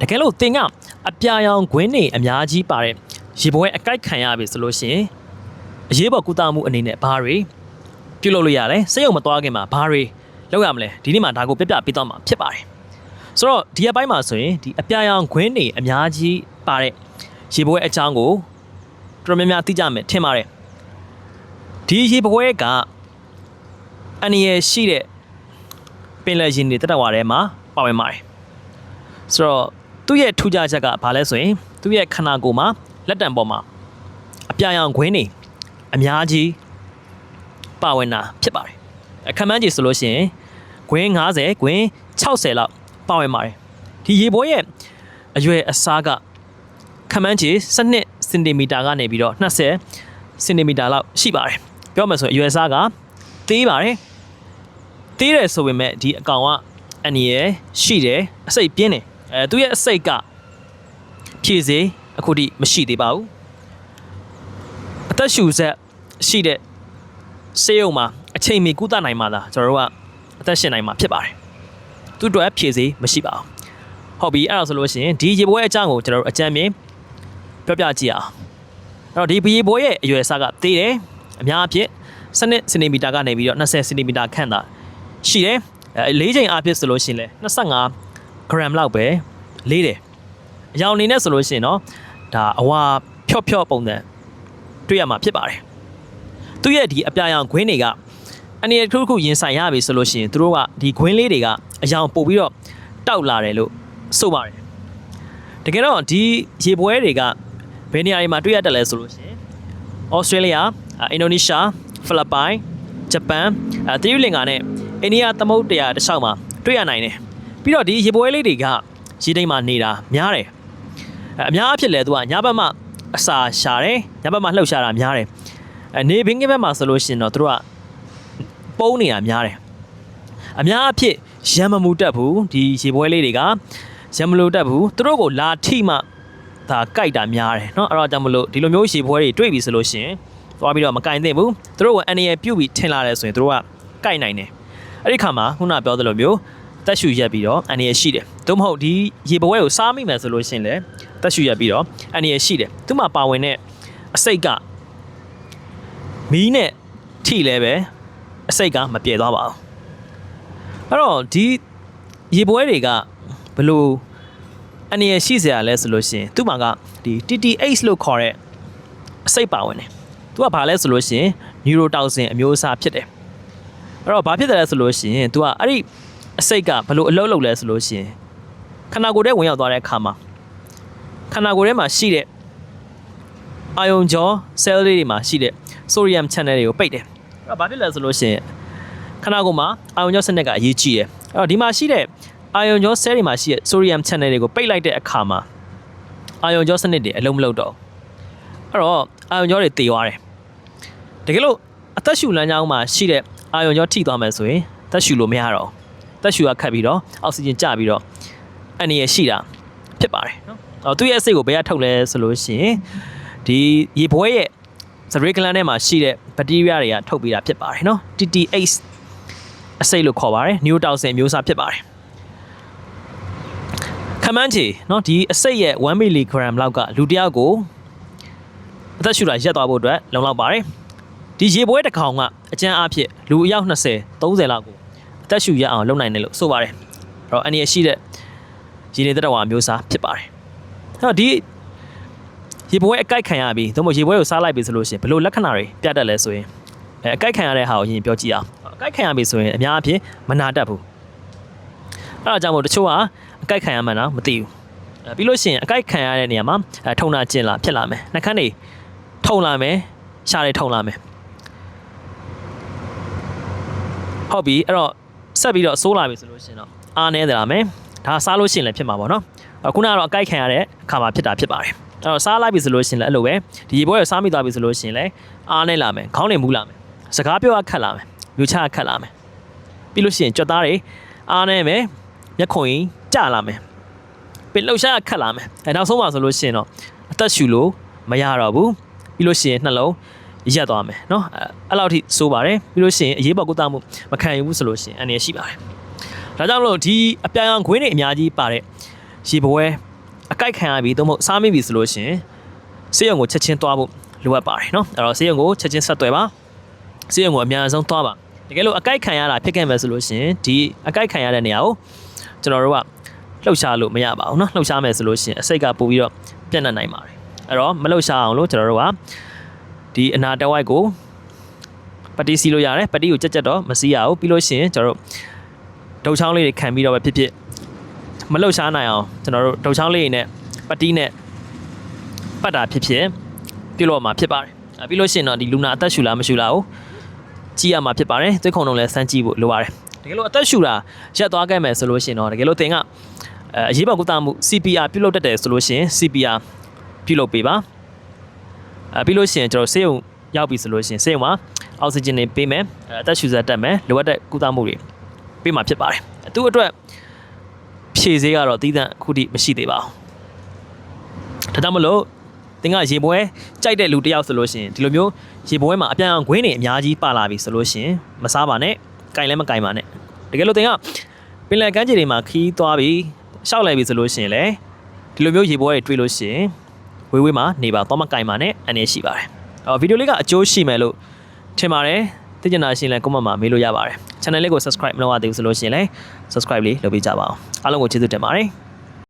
တကယ်လို့တင်ကအပြာရောင်ခွင်းတွေအများကြီးပါတဲ့ရေပွဲအကိုက်ခံရပြီဆိုလို့ရှိရင်အရေးပေါ်ကုသမှုအနေနဲ့ဘာတွေပြုလုပ်လို့ရလဲစိတ်ယုံမသွားခင်မှာဘာတွေလုပ်ရမလဲဒီနေ့မှာဒါကိုပြပြပေးတော့မှာဖြစ်ပါတယ်ဆိုတော့ဒီအပိုင်းမှာဆိုရင်ဒီအပြာရောင်ခွင်းတွေအများကြီးပါတဲ့ရေပွဲအကြောင်းကိုတော်တော်များများသိကြမယ်ထင်ပါတယ်ဒီရေပွဲကအနည်းရရှိတဲ့ပင်လယ်ရင်တွေတက်တက်ဝါထဲမှာပါဝင်ပါတယ်ဆိုတော့ သူ့ရဲ့ထူးခြားချက်ကဘာလဲဆိုရင်သူ့ရဲ့ခန္ဓာကိုယ်မှာလက်တံပေါ်မှာအပြာရောင်ခွင်းတွေအများကြီးပါဝင်တာဖြစ်ပါတယ်အခမ်းမန်းကြီးဆိုလို့ရှိရင်ခွင်း90ခွင်း60လောက်ပါဝင်ပါတယ်ဒီရေပွဲရဲ့အရွယ်အစားကခမ်းမန်းကြီး12စင်တီမီတာကနေပြီးတော့20စင်တီမီတာလောက်ရှိပါတယ်ပြောမှဆိုရင်အရွယ်အစားကသေးပါတယ်သေးတယ်ဆိုပေမဲ့ဒီအကောင်ကအန်ရယ်ရှိတယ်အစိတ်ပြင်းတယ် အဲသူရဲ့အစိတ်ကဖြည့်စေအခုထိမရှိသေးပါဘူးအသက်ရှူဆက်ရှိတဲ့ဆေးရုံမှာအချိန်မီကုသနိုင်မှာလားကျွန်တော်တို့ကအသက်ရှင်နိုင်မှာဖြစ်ပါတယ်သူတို့ဖြည့်စေမရှိပါဘူးဟုတ်ပြီအဲ့ဒါဆိုလို့ရှိရင်ဒီရေပွဲအကြောင်းကိုကျွန်တော်တို့အကြံမြင်ပြောပြကြည့်အောင်အဲ့တော့ဒီရေပွဲရဲ့အရွယ်အစားကသေးတယ်အများအပြည့်စနစ်စင်တီမီတာကနေပြီးတော့20စင်တီမီတာခန့်သာရှိတယ်အဲ၄ချိန်အပြည့်ဆိုလို့ရှိရင်လဲ25 gram လောက်ပဲလေးတယ်အရောင်အနေနဲ့ဆိုလို့ရှိရင်တော့ဒါအဝါဖြော့ဖြော့ပုံစံတွေ့ရမှာဖြစ်ပါတယ်သူရဲ့ဒီအပြာရောင်ခွင်းတွေကနေရာတစ်ခုတစ်ခုရင်ဆိုင်ရပြီဆိုလို့ရှိရင်သူတို့ကဒီခွင်းလေးတွေကအရောင်ပို့ပြီးတော့တောက်လာတယ်လို့ဆိုပါတယ်တကယ်တော့ဒီရေပွဲတွေကဘယ်နေရာတွေမှာတွေ့ရတယ်လဲဆိုလို့ရှိရင်ဩစတြေးလျအင်ဒိုနီးရှားဖိလစ်ပိုင်ဂျပန်အဲသီရိလင်္ကာနဲ့အိန္ဒိယသမုဒ္ဒရာတစ်လျှောက်မှာတွေ့ရနိုင်တယ် ပြီးတော့ဒီရေပွဲလေးတွေကရေတိမ်မှာနေတာများတယ်အဲအများအဖြစ်လဲသူကညဘက်မှအစာရှာတယ်ညဘက်မှလှုပ်ရှားတာများတယ်အဲနေဘင်းကဘက်မှာဆိုလို့ရှိရင်တော့သူတို့ကပုံးနေတာများတယ်အများအဖြစ်ရံမမူတက်ဘူးဒီရေပွဲလေးတွေကရံမလို့တက်ဘူးသူတို့ကိုလာထိမှဒါကြိုက်တာများတယ်เนาะအဲ့တော့ကြောင့်မလို့ဒီလိုမျိုးရေပွဲတွေတွေ့ပြီဆိုလို့ရှိရင်သွားပြီးတော့မကင်သင့်ဘူးသူတို့ကအန်ရပြုတ်ပြီးထင်လာတယ်ဆိုရင်သူတို့ကကြိုက်နိုင်တယ်အဲ့ဒီခါမှာခုနပြောသလိုမျိုး တက်ရှူရက်ပြီးတော့အန်ရရှိတယ်သို့မဟုတ်ဒီရေပွဲကိုစားမိမယ်ဆိုလို့ရှိရင်လည်းတက်ရှူရက်ပြီးတော့အန်ရရှိတယ်သူမှပါဝင်တဲ့အစိတ်ကမီးနဲ့ထိလဲပဲအစိတ်ကမပြေသွားပါဘူးအဲ့တော့ဒီရေပွဲတွေကဘလို့အနေရရှိစရာလဲဆိုလို့ရှိရင်သူ့မှာကဒီ TTH လို့ခေါ်တဲ့အစိတ်ပါဝင်တယ်သူကဘာလဲဆိုလို့ရှိရင် neurotoxin အမျိုးအစားဖြစ်တယ်အဲ့တော့ဘာဖြစ်တယ်လဲဆိုလို့ရှိရင်သူကအဲ့ဒီ အစိတ်ကဘလို့အလုပ်လုပ်လဲဆိုလို့ရှိရင်ခန္ဓာကိုယ်ထဲဝင်ရောက်သွားတဲ့အခါမှာခန္ဓာကိုယ်ထဲမှာရှိတဲ့အာယုံကြော cell လေးတွေမှာရှိတဲ့ sodium channel တွေကိုပိတ်တယ်အဲ့တော့ဘာဖြစ်လဲဆိုလို့ရှိရင်ခန္ဓာကိုယ်မှာအာယုံကြောစနစ်ကအရေးကြီးတယ်အဲ့တော့ဒီမှာရှိတဲ့အာယုံကြော cell တွေမှာရှိတဲ့ sodium channel တွေကိုပိတ်လိုက်တဲ့အခါမှာအာယုံကြောစနစ်တွေအလုံးမလုံးတော့ဘူးအဲ့တော့အာယုံကြောတွေတည်သွားတယ်တကယ်လို့အသက်ရှူလမ်းကြောင်းမှာရှိတဲ့အာယုံကြောထိသွားမယ်ဆိုရင်သက်ရှူလို့မရတော့ဘူး သက်ရှူကခတ်ပြီးတော့အောက်ဆီဂျင်ကျပြီးတော့အန်ရရှိတာဖြစ်ပါတယ်နော်အော်သူ့ရဲ့အစိတ်ကိုဘယ်ကထုတ်လဲဆိုလို့ရှိရင်ဒီရေဘွဲရဲ့စရိကလန်ထဲမှာရှိတဲ့ဘက်တီးရီးယားတွေကထုတ်ပေးတာဖြစ်ပါတယ်နော် TTH အစိတ်လို့ခေါ်ပါတယ်နျူတောက်ဆင်မျိုးစားဖြစ်ပါတယ်ခမန်းချီနော်ဒီအစိတ်ရဲ့1 mg လောက်ကလူတစ်ယောက်ကိုအသက်ရှူတာရက်သွားဖို့အတွက်လုံလောက်ပါတယ်ဒီရေပွဲတစ်ကောင်ကအကျန်းအဖြစ်လူအယောက်20 30လောက်ကို အသက်ရှူရအောင်လုပ်နိုင်တယ်လို့ဆိုပါတယ်အဲ့တော့အနည်းရှိတဲ့ရေနေသက်တော်ဝါမျိုးစားဖြစ်ပါတယ်အဲ့တော့ဒီရေပွဲအကိုက်ခံရပြီသို့မဟုတ်ရေပွဲကိုစားလိုက်ပြီဆိုလို့ရှိရင်ဘယ်လိုလက္ခဏာတွေပြတတ်လဲဆိုရင်အဲအကိုက်ခံရတဲ့ဟာကိုရင်ပြောကြည့်အောင်အကိုက်ခံရပြီဆိုရင်အများအပြားမနာတတ်ဘူးအဲ့ဒါကြောင့်မို့တချို့ကအကိုက်ခံရမှန်းတော့မသိဘူးအဲပြီးလို့ရှိရင်အကိုက်ခံရတဲ့နေရာမှာအဲထုံနာကျင်လာဖြစ်လာမယ်နှာခမ်းတွေထုံလာမယ်ရှားတွေထုံလာမယ်ဟုတ်ပြီအဲ့တော့ ဆက်ပြီးတော့ဆိုးလာပြီဆိုလို့ရှိရင်တော့အားနေတယ်လားမယ်ဒါစားလို့ရှိရင်လည်းဖြစ်မှာပေါ့နော်အခုနကတော့အကိုက်ခံရတဲ့အခါမှာဖြစ်တာဖြစ်ပါတယ်အဲ့တော့စားလိုက်ပြီဆိုလို့ရှိရင်လည်းအဲ့လိုပဲဒီရေပွဲကိုစားမိသွားပြီဆိုလို့ရှိရင်လည်းအားနေလာမယ်ခေါင်းတွေမူးလာမယ်စကားပြောရခက်လာမယ်မြူချခက်လာမယ်ပြီးလို့ရှိရင်ကြွက်သားတွေအားနေမယ်မျက်ခွန်ကြီးကျလာမယ်ပင်လှုပ်ရှားခက်လာမယ်အဲနောက်ဆုံးပါဆိုလို့ရှိရင်တော့အသက်ရှူလို့မရတော့ဘူးပြီးလို့ရှိရင်နှလုံး ရက်သွားမယ်เนาะအဲ့လောက်ထိစိုးပါတယ်ပြီးလို့ရှိရင်အရေးပေါ်ကုသမှုမခံယူဘူးဆိုလို့ရှိရင်အနေရရှိပါတယ်ဒါကြောင့်မလို့ဒီအပြာရောင်ခွင်းတွေအများကြီးပါတဲ့ ရေပွဲအကိုက်ခံရပြီသို့မဟုတ်စားမိပြီဆိုလို့ရှရင်ဆေးရုံကိုချက်ချင်းသွားဖို့လိုအပ်ပါတယ်နော်အဲ့တော့ဆေးရုံကိုချက်ချင်းဆက်သွယ်ပါဆေးရုံကိုအများဆုံးသွားပါတကယ်လို့အကိုက်ခံရတာဖြစ်ခဲ့မယ်ဆိုလို့ရှရင်ဒီအကိုက်ခံရတဲ့နေရာကိုကျွန်တော်တို့ကလှုပ်ရှားလို့မရပါဘူးနော်လှုပ်ရှားမယ်ဆိုလို့ရှရင်အစိတ်ကပို့ပြီးတော့ပြန့်နှံ့နိုင်ပါတယ်အဲ့တော့မလှုပ်ရှားအောင်လို့ကျွန်တော်တို့က ဒီအနာတဝိုက်ကိုပတိစီလို့ရတယ်ပတိကိုကြက်ကြက်တော့မစီးရဘူးပြီးလို့ရှရင်ကျွန်တော်တို့ဒုတ်ချောင်းလေးတွေခံပြီးတော့ပဲဖြစ်ဖြစ်မလှုပ်ရှားနိုင်အောင်ကျွန်တော်တို့ဒုတ်ချောင်းလေးတွေနဲ့ပတိနဲ့ပတ်တာဖြစ်ဖြစ်ပြုလုပ်မှာဖြစ်ပါတယ်အဲပြီးလို့ရှရင်တော့ဒီလူနာအသက်ရှူလားမရှူလားကိုကြည့်ရမှာဖြစ်ပါတယ်သွေးခုံလုံးလည်းစမ်းကြည့်ဖို့လိုပါတယ်တကယ်လို့အသက်ရှူတာရက်သွားခဲ့မယ်ဆိုလို့ရှရင်တော့တကယ်လို့သင်ကအဲအရေးပေါ်ကုသမှု CPR ပြုလုပ်တတ်တယ်ဆိုလို့ရှရင် CPR ပြုလုပ်ပေးပါ အဲပြီးလို့ရှရင်ကျွန်တော်ဆေးရုံရောက်ပြီဆိုလို့ရှရင်ဆေးရုံမှာအောက်ဆီဂျင်တွေပေးမယ်အဲအသက်ရှူစက်တက်မယ်လိုအပ်တဲ့ကုသမှုတွေပေးမှာဖြစ်ပါတယ်အဲသူ့အတွက်ဖြည့်ဆေးကတော့အသီးသန့်အခုထိမရှိသေးပါဘူးဒါကြောင့်မလို့သင်ကရေပွဲကြိုက်တဲ့လူတစ်ယောက်ဆိုလို့ရှရင်ဒီလိုမျိုးရေပွဲမှာအပြန်အောင်ခွင်းတွေအများကြီးပါလာပြီဆိုလို့ရှရင်မစားပါနဲ့ကင်လည်းမကင်ပါနဲ့တကယ်လို့သင်ကပင်လယ်ကမ်းခြေတွေမှာခီးသွားပြီးရှောက်လိုက်ပြီဆိုလို့ရှရင်လေဒီလိုမျိုးရေပွဲတွေတွေ့လို့ရှရင် ဝေးဝေးမှာနေပါတော့မကင်ပါနဲ့အနေရှိပါတယ်အော်ဗီဒီယိုလေးကအကျိုးရှိမယ်လို့ထင်ပါတယ်သိချင်တာရှိရင်လည်း comment မှာမေးလို့ရပါတယ် channel လေးကို subscribe မလုပ်ရသေးဘူးဆိုလို့ရှိရင်လည်း subscribe လေးလုပ်ပေးကြပါအောင်အားလုံးကိုကျေးဇူးတင်ပါတယ်